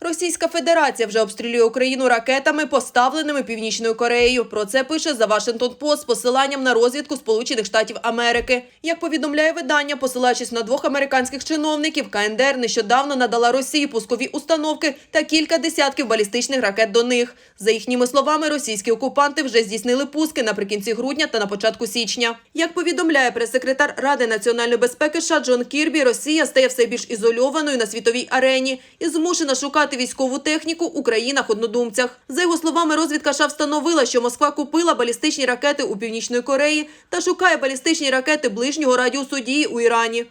Російська Федерація вже обстрілює Україну ракетами, поставленими Північною Кореєю. Про це пише The Washington Post з посиланням на розвідку Сполучених Штатів Америки. Як повідомляє видання, посилаючись на двох американських чиновників, КНДР нещодавно надала Росії пускові установки та кілька десятків балістичних ракет до них. За їхніми словами, російські окупанти вже здійснили пуски наприкінці грудня та на початку січня. Як повідомляє прес-секретар Ради національної безпеки США Джон Кірбі, Росія стає все більш ізольованою на світовій арені і змушена шукати військову техніку у країнах-однодумцях. За його словами, розвідка США встановила, що Москва купила балістичні ракети у Північної Кореї та шукає балістичні ракети ближнього радіусу дії у Ірані.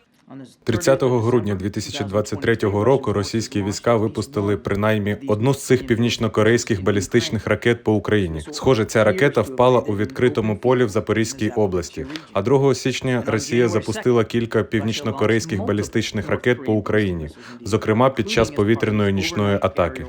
30 грудня 2023 року російські війська випустили принаймні одну з цих північнокорейських балістичних ракет по Україні. Схоже, ця ракета впала у відкритому полі в Запорізькій області. А 2 січня Росія запустила кілька північнокорейських балістичних ракет по Україні, зокрема під час повітряної нічної атаки.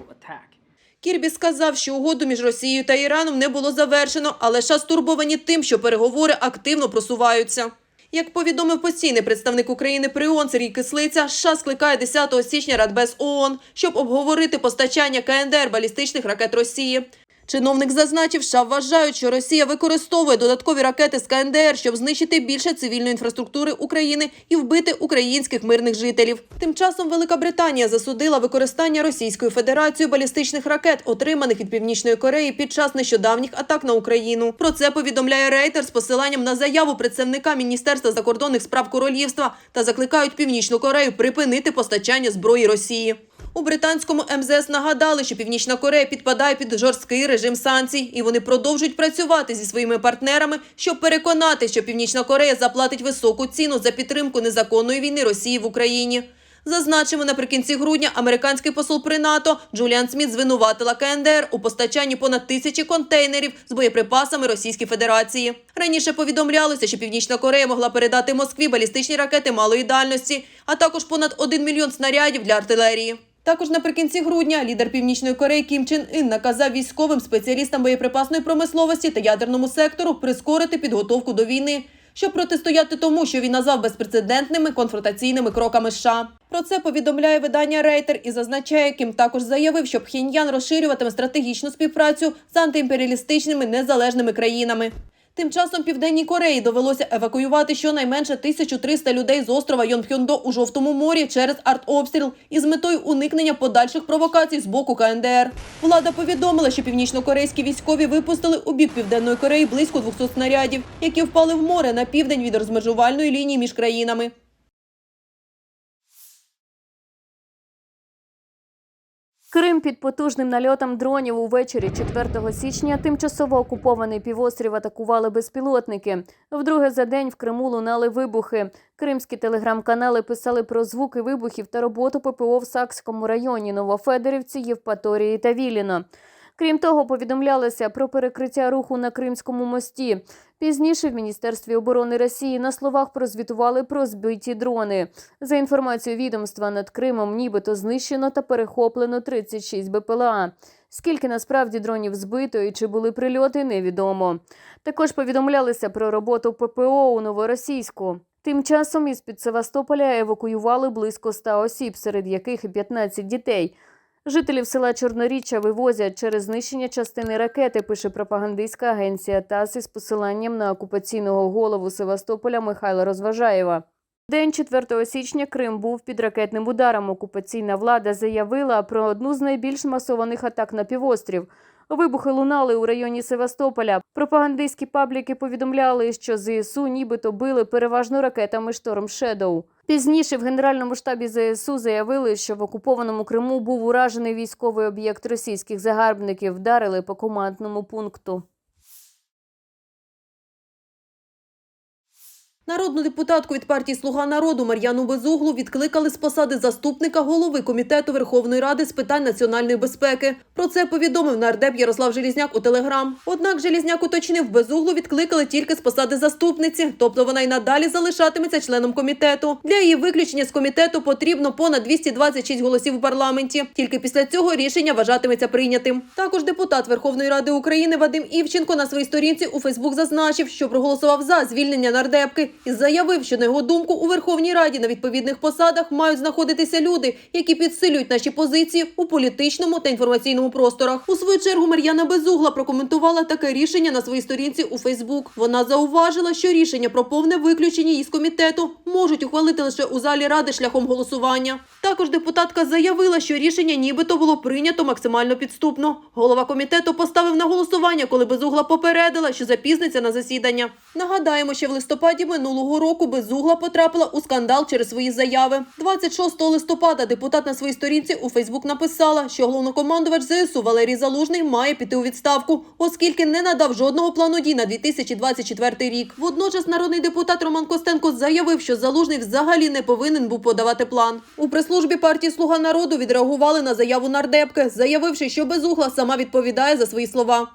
Кірбі сказав, що угоду між Росією та Іраном не було завершено, але США стурбовані тим, що переговори активно просуваються. Як повідомив постійний представник України при ООН Сергій Кислиця, США скликає 10 січня Радбез ООН, щоб обговорити постачання КНДР балістичних ракет Росії. Чиновник зазначив, США вважають, що Росія використовує додаткові ракети з КНДР, щоб знищити більше цивільної інфраструктури України і вбити українських мирних жителів. Тим часом Велика Британія засудила використання Російською Федерацією балістичних ракет, отриманих від Північної Кореї під час нещодавніх атак на Україну. Про це повідомляє Рейтер з посиланням на заяву представника Міністерства закордонних справ королівства та закликають Північну Корею припинити постачання зброї Росії. У британському МЗС нагадали, що Північна Корея підпадає під жорсткий режим санкцій, і вони продовжують працювати зі своїми партнерами, щоб переконати, що Північна Корея заплатить високу ціну за підтримку незаконної війни Росії в Україні. Зазначимо, наприкінці грудня американський посол при НАТО Джуліан Сміт звинуватила КНДР у постачанні понад тисячі контейнерів з боєприпасами Російській Федерації. Раніше повідомлялося, що Північна Корея могла передати Москві балістичні ракети малої дальності, а також понад 1 мільйон снарядів для артилерії. Також наприкінці грудня лідер Північної Кореї Кім Чен Ін наказав військовим спеціалістам боєприпасної промисловості та ядерному сектору прискорити підготовку до війни, щоб протистояти тому, що він назвав безпрецедентними конфронтаційними кроками США. Про це повідомляє видання Рейтер і зазначає, Кім також заявив, що Пхеньян розширюватиме стратегічну співпрацю з антиімперіалістичними незалежними країнами. Тим часом Південній Кореї довелося евакуювати щонайменше 1300 людей з острова Йонпхьондо у Жовтому морі через артобстріл із метою уникнення подальших провокацій з боку КНДР. Влада повідомила, що північнокорейські військові випустили у бік Південної Кореї близько 200 снарядів, які впали в море на південь від розмежувальної лінії між країнами. Крим під потужним нальотом дронів увечері 4 січня тимчасово окупований півострів атакували безпілотники. Вдруге за день в Криму лунали вибухи. Кримські телеграм-канали писали про звуки вибухів та роботу ППО в Сакському районі, Новофедорівці, Євпаторії та Віліно. Крім того, повідомлялося про перекриття руху на Кримському мості. Пізніше в Міністерстві оборони Росії на словах прозвітували про збиті дрони. За інформацією відомства над Кримом, нібито знищено та перехоплено 36 БПЛА. Скільки насправді дронів збито і чи були прильоти, невідомо. Також повідомлялися про роботу ППО у Новоросійську. Тим часом із під Севастополя евакуювали близько 100 осіб, серед яких і 15 дітей. Жителів села Чорноріччя вивозять через знищення частини ракети, пише пропагандистська агенція ТАСС із посиланням на окупаційного голову Севастополя Михайла Розважаєва. День 4 січня Крим був під ракетним ударом. Окупаційна влада заявила про одну з найбільш масованих атак на півострів. Вибухи лунали у районі Севастополя. Пропагандистські пабліки повідомляли, що ЗСУ нібито били переважно ракетами «Шторм Шедоу». Пізніше в Генеральному штабі ЗСУ заявили, що в окупованому Криму був уражений військовий об'єкт російських загарбників. Вдарили по командному пункту. Народну депутатку від партії Слуга народу Мар'яну Безуглу відкликали з посади заступника голови комітету Верховної Ради з питань національної безпеки. Про це повідомив нардеп Ярослав Желізняк у телеграм. Однак Желізняк уточнив, Безуглу відкликали тільки з посади заступниці, тобто вона й надалі залишатиметься членом комітету. Для її виключення з комітету потрібно понад 226 голосів у парламенті. Тільки після цього рішення вважатиметься прийнятим. Також депутат Верховної Ради України Вадим Івченко на своїй сторінці у Фейсбук зазначив, що проголосував за звільнення нардепки і заявив, що на його думку у Верховній Раді на відповідних посадах мають знаходитися люди, які підсилюють наші позиції у політичному та інформаційному просторах. У свою чергу Мар'яна Безугла прокоментувала таке рішення на своїй сторінці у Фейсбук. Вона зауважила, що рішення про повне виключення її з комітету можуть ухвалити лише у залі ради шляхом голосування. Також депутатка заявила, що рішення нібито було прийнято максимально підступно. Голова комітету поставив на голосування, коли Безугла попередила, що запізниться на засідання. Нагадаємо, що в листопаді минулого року Безугла потрапила у скандал через свої заяви. 26 листопада депутат на своїй сторінці у Фейсбук написала, що головнокомандувач ЗСУ Валерій Залужний має піти у відставку, оскільки не надав жодного плану дій на 2024 рік. Водночас народний депутат Роман Костенко заявив, що Залужний взагалі не повинен був подавати план. У прес-службі партії Слуга народу відреагували на заяву нардепки, заявивши, що Безугла сама відповідає за свої слова.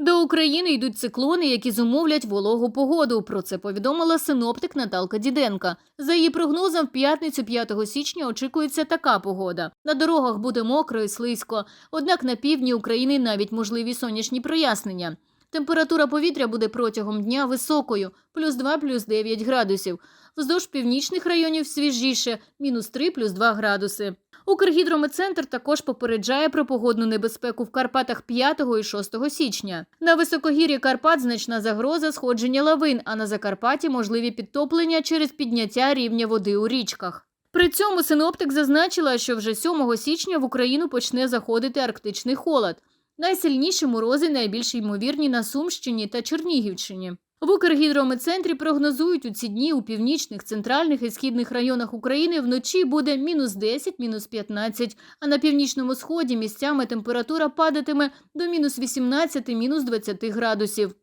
До України йдуть циклони, які зумовлять вологу погоду. Про це повідомила синоптик Наталка Діденка. За її прогнозом, в п'ятницю 5 січня очікується така погода. На дорогах буде мокро і слизько. Однак на півдні України навіть можливі сонячні прояснення. Температура повітря буде протягом дня високою плюс 2 плюс 9 градусів. Вздовж північних районів свіжіше мінус 3 плюс 2 градуси. Укргідрометцентр також попереджає про погодну небезпеку в Карпатах 5 і 6 січня. На високогір'ї Карпат значна загроза сходження лавин, а на Закарпатті можливі підтоплення через підняття рівня води у річках. При цьому синоптик зазначила, що вже 7 січня в Україну почне заходити арктичний холод. Найсильніші морози найбільш ймовірні на Сумщині та Чернігівщині. В Укргідрометцентрі прогнозують у ці дні у північних, центральних і східних районах України вночі буде мінус 10, мінус 15, а на північному сході місцями температура падатиме до мінус 18, мінус 20 градусів.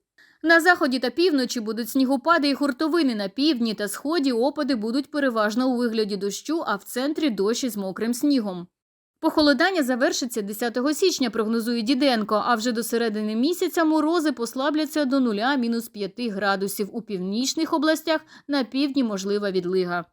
На заході та півночі будуть снігопади і хуртовини. На півдні та сході опади будуть переважно у вигляді дощу, а в центрі дощі з мокрим снігом. Похолодання завершиться 10 січня, прогнозує Діденко, а вже до середини місяця морози послабляться до 0-5 градусів. У північних областях на півдні можлива відлига.